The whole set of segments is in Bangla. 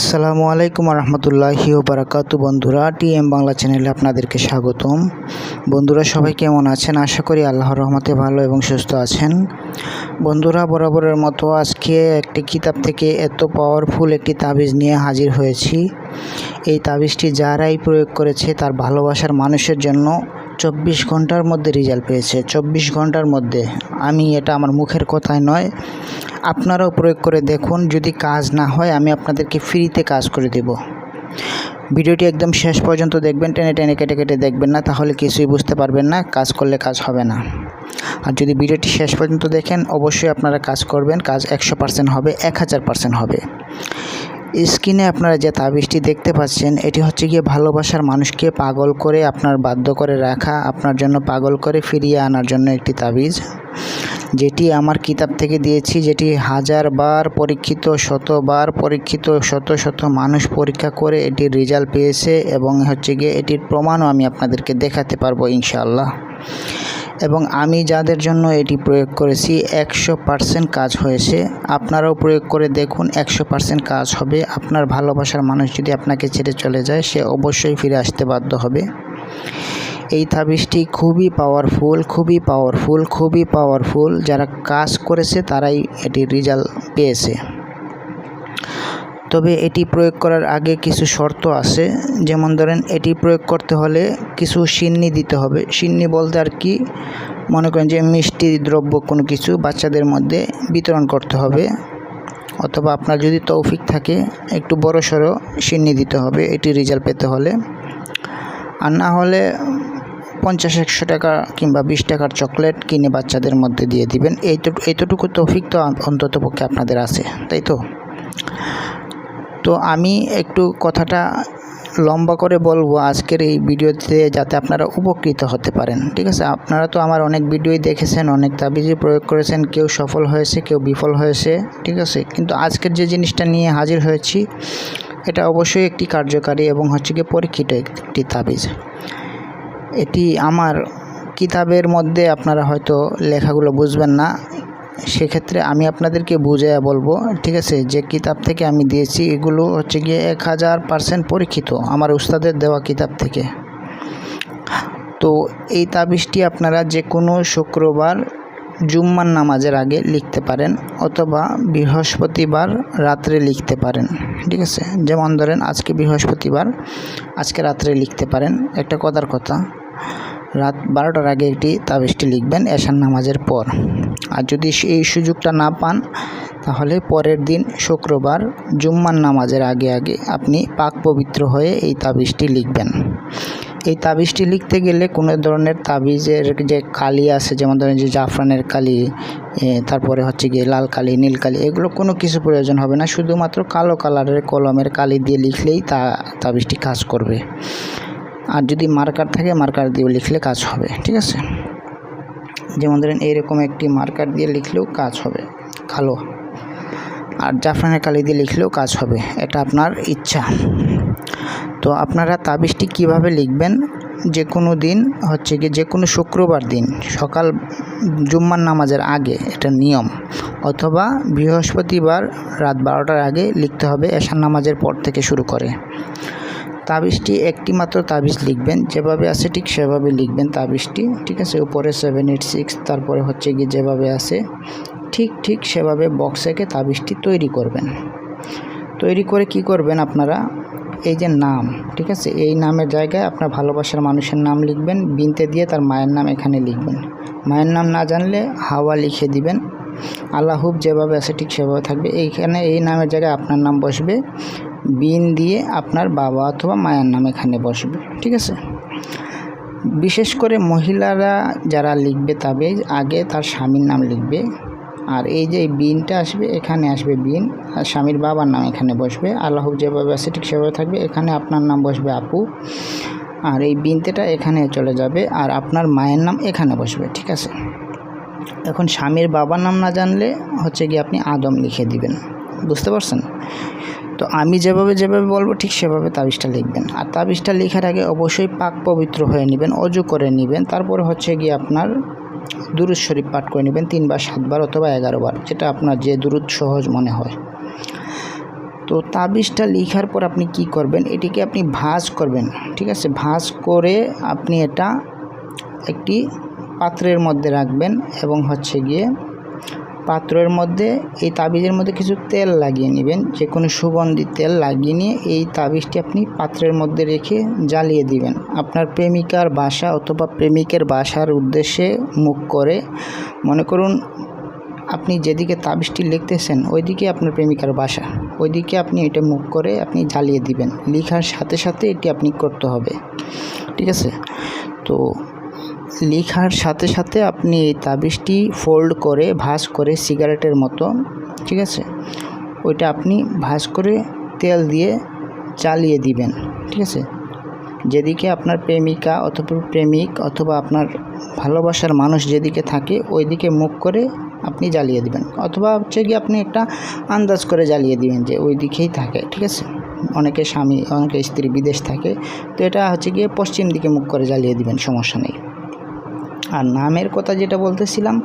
আসসালামু আলাইকুম রহমতুল্লাহি বারাকাতু বন্ধুরা, টিএম বাংলা চ্যানেলে আপনাদেরকে স্বাগতম। বন্ধুরা, সবাই কেমন আছেন? আশা করি আল্লাহর রহমতে ভালো এবং সুস্থ আছেন। বন্ধুরা, বরাবরের মতো আজকে একটি কিতাব থেকে এত পাওয়ারফুল একটি তাবিজ নিয়ে হাজির হয়েছি। এই তাবিজটি যারাই প্রয়োগ করেছে তার ভালোবাসার মানুষের জন্য চব্বিশ ঘণ্টার মধ্যে রেজাল্ট পেয়েছে। চব্বিশ ঘণ্টার মধ্যে। আমি এটা আমার মুখের কথায় নয়। আপনারাও প্রয়োগ করে দেখুন। যদি কাজ না হয়, আমি আপনাদেরকে ফ্রিতে কাজ করে দেব। ভিডিওটি একদম শেষ পর্যন্ত দেখবেন। টেনে টেনে কেটে কেটে দেখবেন না, তাহলে কিছুই বুঝতে পারবেন না। কাজ করলে কাজ হবে না। আর যদি ভিডিওটি শেষ পর্যন্ত দেখেন, অবশ্যই আপনারা কাজ করবেন। কাজ একশো পার্সেন্ট হবে, এক হাজার পার্সেন্ট হবে। স্ক্রিনে আপনারা যে তাবিজটি দেখতে পাচ্ছেন, এটি হচ্ছে গিয়ে ভালোবাসার মানুষকে পাগল করে আপনার বাধ্য করে রাখা, আপনার জন্য পাগল করে ফিরিয়ে আনার জন্য একটি তাবিজ। যেটি আমার কিতাব থেকে দিয়েছি, যেটি হাজারবার পরীক্ষিত শতবার পরীক্ষিত, শত শত মানুষ পরীক্ষা করে এটির রেজাল্ট পেয়েছে এবং হচ্ছে গিয়ে এটির প্রমাণও আমি আপনাদেরকে দেখাতে পারব ইনশাআল্লাহ। এবং আমি যাদের জন্য এটি প্রয়োগ করেছি, একশো পার্সেন্ট কাজ হয়েছে। আপনারাও প্রয়োগ করে দেখুন, একশো পার্সেন্ট কাজ হবে। আপনার ভালোবাসার মানুষ যদি আপনাকে ছেড়ে চলে যায়, সে অবশ্যই ফিরে আসতে বাধ্য হবে। এই তাবিজটি খুবই পাওয়ারফুল খুবই পাওয়ারফুল খুবই পাওয়ারফুল যারা কাজ করেছে, তারাই এটির রেজাল্ট পেয়েছে। তবে এটি প্রয়োগ করার আগে কিছু শর্ত আছে। যেমন ধরেন, এটি প্রয়োগ করতে হলে কিছু সিন্নি দিতে হবে। সিন্নি বলতে আর কি? মনে করেন যে মিষ্টি দ্রব্য কোনো কিছু বাচ্চাদের মধ্যে বিতরণ করতে হবে। অথবা আপনার যদি তৌফিক থাকে, একটু বড় সড়ো সিন্নি দিতে হবে, এটি রেজাল্ট পেতে হলে। আর না হলে পঞ্চাশ, একশো টাকা কিংবা বিশ টাকার চকলেট কিনে বাচ্চাদের মধ্যে দিয়ে দিবেন। এইটুকু এইটুকু তৌফিক তো অন্তত পক্ষে আপনাদের আছে, তাই তো? তো আমি একটু কথাটা লম্বা করে বলব আজকের এই ভিডিওতে যাতে আপনারা উপকৃত হতে পারেন, ঠিক আছে? আপনারা তো আমার অনেক ভিডিওই দেখেছেন, অনেক তাবিজই প্রয়োগ করেছেন, কেউ সফল হয়েছে, কেউ বিফল হয়েছে, ঠিক আছে? কিন্তু আজকের যে জিনিসটা নিয়ে হাজির হয়েছি, এটা অবশ্যই একটি কার্যকারী এবং হচ্ছে গিয়ে পরীক্ষিত একটি তাবিজ। এটি আমার কিতাবের মধ্যে আপনারা হয়তো লেখাগুলো বুঝবেন না। সেক্ষেত্রে আমি আপনাদেরকে বুঝাইয়া বলব, ঠিক আছে? যে কিতাব থেকে আমি দিয়েছি, এগুলো হচ্ছে গিয়ে এক হাজার পার্সেন্ট পরীক্ষিত আমার উস্তাদের দেওয়া কিতাব থেকে। তো এই তাবিজটি আপনারা যে কোনো শুক্রবার জুম্মার নামাজের আগে লিখতে পারেন অথবা বৃহস্পতিবার রাত্রে লিখতে পারেন, ঠিক আছে? যেমন ধরেন আজকে বৃহস্পতিবার, আজকে রাত্রে লিখতে পারেন। একটা কথার কথা রাত বারোটার আগে একটি তাবিজটি লিখবেন এশান নামাজের পর। আর যদি এই সুযোগটা না পান, তাহলে পরের দিন শুক্রবার জুম্মার নামাজের আগে আগে আপনি পাক পবিত্র হয়ে এই তাবিজটি লিখবেন। এই তাবিজটি লিখতে গেলে কোনো ধরনের তাবিজের যে কালি আছে, যেমন ধরেন যে জাফরানের কালি তারপরে হচ্ছে গিয়ে লাল কালি, নীল কালি, এগুলো কোনো কিছু প্রয়োজন হবে না। শুধুমাত্র কালো কালারের কলমের কালি দিয়ে লিখলেই তা, তাবিজটি কাজ করবে। আর যদি মার্কার থাকে মার্কার দিয়ে লিখলে কাজ হবে, ঠিক আছে? যেমন ধরেন এইরকম একটি মার্কার দিয়ে লিখলেও কাজ হবে, কালো। আর জাফরানের কালি দিয়ে লিখলেও কাজ হবে, এটা আপনার ইচ্ছা। তো আপনারা তাবিজটি কীভাবে লিখবেন? যে কোনো দিন, হচ্ছে কি যে কোনো শুক্রবার দিন, সকাল, জুম্মার নামাজের আগে, এটা নিয়ম। অথবা বৃহস্পতিবার রাত বারোটার আগে লিখতে হবে এশান নামাজের পর থেকে শুরু করে। তাবিজটি একটি মাত্র তাবিজ লিখবেন, যেভাবে আছে ঠিক সেভাবে লিখবেন তাবিজটি, ঠিক আছে? উপরে সেভেন এইট সিক্স তারপরে হচ্ছে গিয়ে যেভাবে আছে, ঠিক ঠিক সেভাবে বক্সেকে তাবিজটি তৈরি করবেন। তৈরি করে কি করবেন আপনারা? এই যে নাম, ঠিক আছে? এই নামের জায়গায় আপনার ভালোবাসার মানুষের নাম লিখবেন, বিনতে দিয়ে তার মায়ের নাম এখানে লিখবেন। মায়ের নাম না জানলে হাওয়া লিখে দিবেন। আল্লাহুব যেভাবে আছে ঠিক সেভাবে থাকবে। এইখানে এই নামের জায়গায় আপনার নাম বসবে। বিন দিয়ে আপনার বাবা অথবা মায়ের নাম এখানে বসবে, ঠিক আছে? বিশেষ করে মহিলারা যারা লিখবে তবে আগে তার স্বামীর নাম লিখবে, আর এই যে বিনটা আসবে, এখানে আসবে বিন, আর স্বামীর বাবার নাম এখানে বসবে, আল্লাহ যেভাবে আছে ঠিক সেভাবে থাকবে, এখানে আপনার নাম বসবে আপু, আর এই বিনতেটা এখানে চলে যাবে, আর আপনার মায়ের নাম এখানে বসবে, ঠিক আছে? এখন স্বামীর বাবার নাম না জানলে হচ্ছে গিয়ে আপনি আদম লিখে দিবেন, বুঝতে পারছেন? তো আমি যেভাবে যেভাবে বলব, ঠিক সেভাবে তাবিজটা লিখবেন। আর তাবিজটা লেখার আগে অবশ্যই পাক পবিত্র হয়ে নেবেন, অজু করে নেবেন। তারপরে হচ্ছে গিয়ে আপনার দুরুদ শরীফ পাঠ করে নেবেন, তিনবার, সাতবার অথবা এগারোবার, যেটা আপনার যে দুরুদ সহজ মনে হয়। তো তাবিজটা লেখার পর আপনি কি করবেন, এটিকে আপনি ভাঁজ করবেন, ঠিক আছে? ভাঁজ করে আপনি এটা একটি পাত্রের মধ্যে রাখবেন এবং হচ্ছে গিয়ে পাত্রের মধ্যে এই তাবিজের মধ্যে কিছু তেল লাগিয়ে নেবেন। যে কোনো সুগন্ধি তেল লাগিয়ে নিয়ে এই তাবিজটি আপনি পাত্রের মধ্যে রেখে জ্বালিয়ে দিবেন। আপনার প্রেমিকার বাসা অথবা প্রেমিকের বাসার উদ্দেশ্যে মুখ করে মনে করুন আপনি যেদিকে তাবিজটি লিখতেছেন, ওইদিকে আপনার প্রেমিকার বাসা। ওইদিকে আপনি এটা মুখ করে আপনি জ্বালিয়ে দিবেন। লেখার সাথে সাথে এটি আপনি করতে হবে। ঠিক আছে? তো লেখার সাথে সাথে আপনি এই তাবিজটি ফোল্ড করে, ভাঁজ করে সিগারেটের মতো, ঠিক আছে? ওইটা আপনি ভাঁজ করে তেল দিয়ে জ্বালিয়ে দিবেন, ঠিক আছে? যেদিকে আপনার প্রেমিকা অথবা প্রেমিক অথবা আপনার ভালোবাসার মানুষ যেদিকে থাকে, ওইদিকে মুখ করে আপনি জ্বালিয়ে দিবেন। অথবা হচ্ছে কি আপনি একটা আন্দাজ করে জ্বালিয়ে দিবেন যে ওই দিকেই থাকে, ঠিক আছে? অনেকে স্বামী, অনেকে স্ত্রী বিদেশ থাকে, তো এটা হচ্ছে গিয়ে পশ্চিম দিকে মুখ করে জ্বালিয়ে দিবেন, সমস্যা নেই। আর নামের কথা যেটা বলতেছিলাম,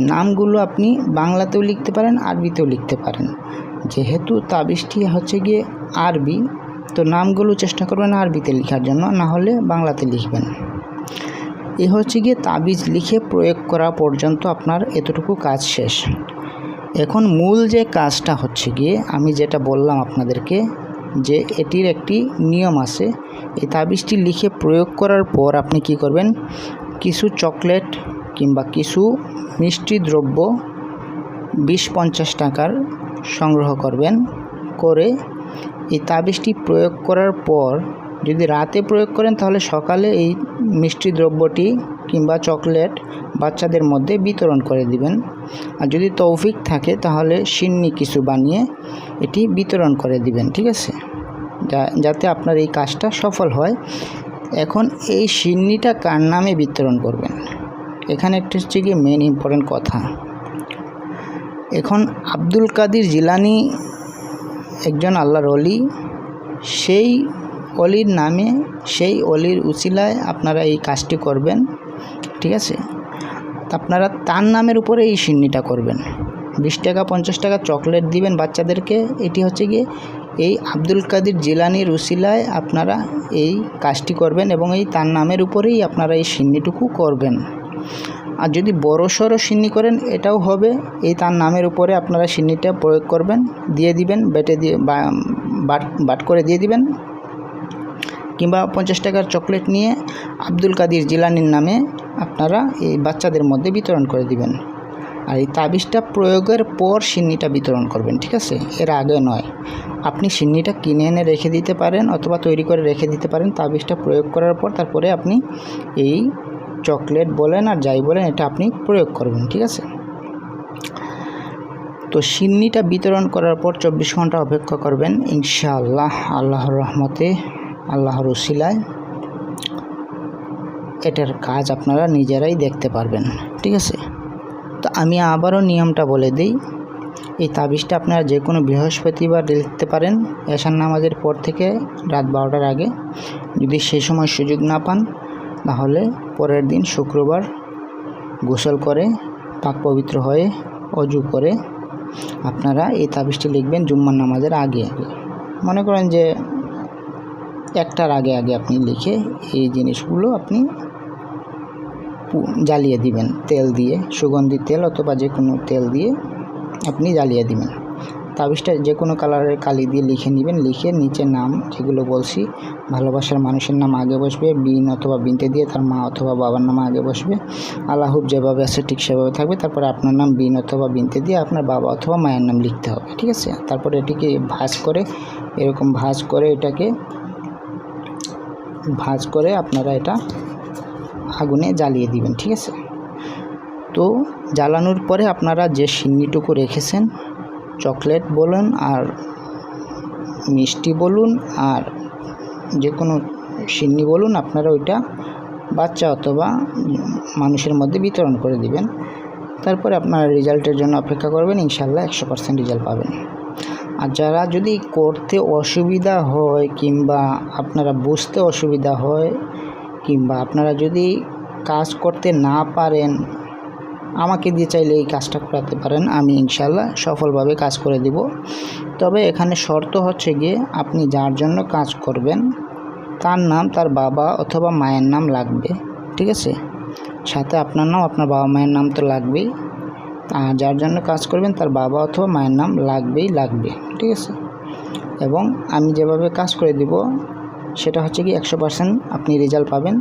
নামগুলো আপনি বাংলাতেও লিখতে পারেন, আরবিতেও লিখতে পারেন। যেহেতু তাবিজটি হচ্ছে গিয়ে আরবি, তো নামগুলো চেষ্টা করবেন আরবিতে লেখার জন্য, না হলে বাংলাতে লিখবেন। এ হচ্ছে গিয়ে তাবিজ লিখে প্রয়োগ করা পর্যন্ত আপনার এতটুকু কাজ শেষ। এখন মূল যে কাজটা হচ্ছে গিয়ে, আমি যেটা বললাম আপনাদেরকে, যে এটির একটি নিয়ম আছে। এই তাবিজটি লিখে প্রয়োগ করার পর আপনি কি করবেন কিছু চকলেট কিংবা কিছু মিষ্টি দ্রব্য বিশ পঞ্চাশ টাকার সংগ্রহ করবেন করে এই তাবিজটি প্রয়োগ করার পর যদি রাতে প্রয়োগ করেন তাহলে সকালে এই মিষ্টি দ্রব্যটি কিংবা চকলেট বাচ্চাদের মধ্যে বিতরণ করে দিবেন। আর যদি তৌফিক থাকে তাহলে সিন্নি কিছু বানিয়ে এটি বিতরণ করে দিবেন, ঠিক আছে? যাতে আপনার এই কাজটা সফল হয়। এখন এই সিন্নিটা কার নামে বিতরণ করবেন? এখানে একটা হচ্ছে গিয়ে মেন ইম্পর্টেন্ট কথা। এখন আব্দুল কাদির জিলানি একজন আল্লাহর অলি সেই অলির নামে, সেই অলির উচিলায় আপনারা এই কাজটি করবেন, ঠিক আছে? আপনারা তার নামের উপরে এই সিন্নিটা করবেন। বিশ টাকা, পঞ্চাশ টাকা চকলেট দিবেন বাচ্চাদেরকে, এটি হচ্ছে গিয়ে এই আব্দুল কাদির জিলানির উসিলায় আপনারা এই কাজটি করবেন এবং এই তার নামের উপরেই আপনারা এই সিন্নিটুকু করবেন। আর যদি বড় সড়ো সিন্নি করেন, এটাও হবে। এই তার নামের উপরে আপনারা সিন্নিটা প্রয়োগ করবেন, দিয়ে দিবেন, বেটে দিয়ে বাট বাট করে দিয়ে দিবেন। কিংবা পঞ্চাশ টাকার চকলেট নিয়ে আব্দুল কাদির জিলানির নামে আপনারা এই বাচ্চাদের মধ্যে বিতরণ করে দিবেন। আর এই তাবিজটা প্রয়োগের পর সিন্নিটা বিতরণ করবেন, ঠিক আছে? এর আগে নয়। আপনি সিন্নিটা কিনে এনে রেখে দিতে পারেন অথবা তৈরি করে রেখে দিতে পারেন। তাবিজটা প্রয়োগ করার পর তারপরে আপনি এই চকলেট বলেন আর যাই বলেন, এটা আপনি প্রয়োগ করবেন, ঠিক আছে? তো সিন্নিটা বিতরণ করার পর চব্বিশ ঘণ্টা অপেক্ষা করবেন, ইনশাআল্লাহ, আল্লাহর রহমতে, আল্লাহর উসিলায় এটার কাজ আপনারা নিজেরাই দেখতে পারবেন, ঠিক আছে? তো আমি আবারও নিয়মটা বলে দিই। এই তাবিজটা আপনারা যে কোনো বৃহস্পতিবার লিখতে পারেন এশার নামাজের পর থেকে রাত বারোটার আগে। যদি সেই সময় সুযোগ না পান, তাহলে পরের দিন শুক্রবার গোসল করে, পাক পবিত্র হয়ে অজু করে আপনারা এই তাবিজটি লিখবেন জুম্মার নামাজের আগে আগে। মনে করেন যে একটার আগে আগে আপনি লিখে এই জিনিসগুলো আপনি জ্বালিয়ে দিবেন। তেল দিয়ে, সুগন্ধি তেল অথবা যে কোনো তেল দিয়ে আপনি জ্বালিয়ে দিবেন। তাবিজটা যে কোনো কালারের কালি দিয়ে লিখে নেবেন। লিখে নিচে নাম, যেগুলো বলছি, ভালোবাসার মানুষের নাম আগে বসবে, বিন অথবা বিনতে দিয়ে তার মা অথবা বাবার নাম আগে বসবে। আল্লাহুব যেভাবে আছে ঠিক সেভাবে থাকবে। তারপরে আপনার নাম বিন অথবা বিনতে দিয়ে আপনার বাবা অথবা মায়ের নাম লিখতে হবে, ঠিক আছে? তারপরে এটিকে ভাঁজ করে, এরকম ভাঁজ করে এটাকে, ভাঁজ করে আপনারা এটা আগুনে জ্বালিয়ে দিবেন, ঠিক আছে? তো জ্বালানোর পরে আপনারা যে সিন্নিটুকু রেখেছেন, চকলেট বলুন আর মিষ্টি বলুন আর যে কোনো সিন্নি বলুন, আপনারা ওইটা বাচ্চা অথবা মানুষের মধ্যে বিতরণ করে দিবেন। তারপরে আপনারা রেজাল্টের জন্য অপেক্ষা করবেন ইনশাল্লাহ একশো পার্সেন্ট রেজাল্ট পাবেন। আর যারা যদি করতে অসুবিধা হয় কিংবা আপনারা বুঝতে অসুবিধা হয় কিংবা আপনারা যদি কাজ করতে না পারেন, আমাকে দিয়ে চাইলে এই কাজটা করাতে পারেন, আমি ইনশাল্লাহ সফলভাবে কাজ করে দিব। তবে এখানে শর্ত হচ্ছে গিয়ে আপনি যার জন্য কাজ করবেন, তার নাম তার বাবা অথবা মায়ের নাম লাগবে, ঠিক আছে? সাথে আপনার নাম, আপনার বাবা মায়ের নাম তো লাগবেই। আর যার জন্য কাজ করবেন, তার বাবা অথবা মায়ের নাম লাগবেই, লাগবে, ঠিক আছে? এবং আমি যেভাবে কাজ করে দিব সেটা হচ্ছে কি একশো পার্সেন্ট আপনি রেজাল্ট পাবেন।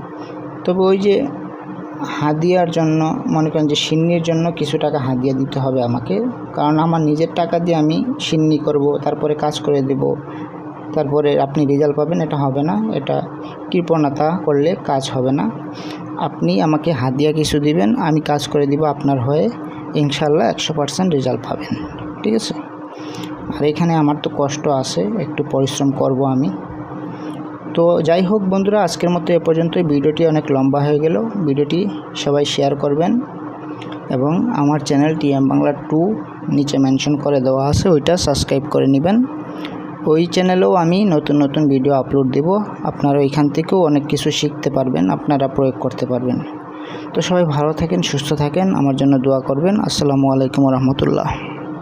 তবে ওই যে হাদিয়ার জন্য, মনে করেন যে সিন্নির জন্য কিছু টাকা হাদিয়া দিতে হবে আমাকে। কারণ আমার নিজের টাকা দিয়ে আমি সিন্নি করব, তারপরে কাজ করে দেব, তারপরে আপনি রেজাল্ট পাবেন, এটা হবে না, এটা কৃপণতা করলে কাজ হবে না। আপনি আমাকে হাদিয়া কিছু দিবেন, আমি কাজ করে দিব আপনার হয়ে ইনশাল্লাহ একশো পার্সেন্ট রেজাল্ট পাবেন। ঠিক আছে? আর এখানে আমার তো কষ্ট আছে, একটু পরিশ্রম করব আমি। তো যাই হোক বন্ধুরা, আজকের মতো এ পর্যন্তই। ভিডিওটি অনেক লম্বা হয়ে গেল। ভিডিওটি সবাই শেয়ার করবেন এবং আমার চ্যানেল টিএম বাংলা টু নিচে মেনশন করে দেওয়া আছে, ওইটা সাবস্ক্রাইব করে নেবেন। ওই চ্যানেলেও আমি নতুন নতুন ভিডিও আপলোড দেব। আপনারা ওইখান থেকেও অনেক কিছু শিখতে পারবেন, আপনারা প্রয়োগ করতে পারবেন। তো সবাই ভালো থাকেন, সুস্থ থাকেন, আমার জন্য দোয়া করবেন। আসসালামু আলাইকুম রহমতুল্লাহ।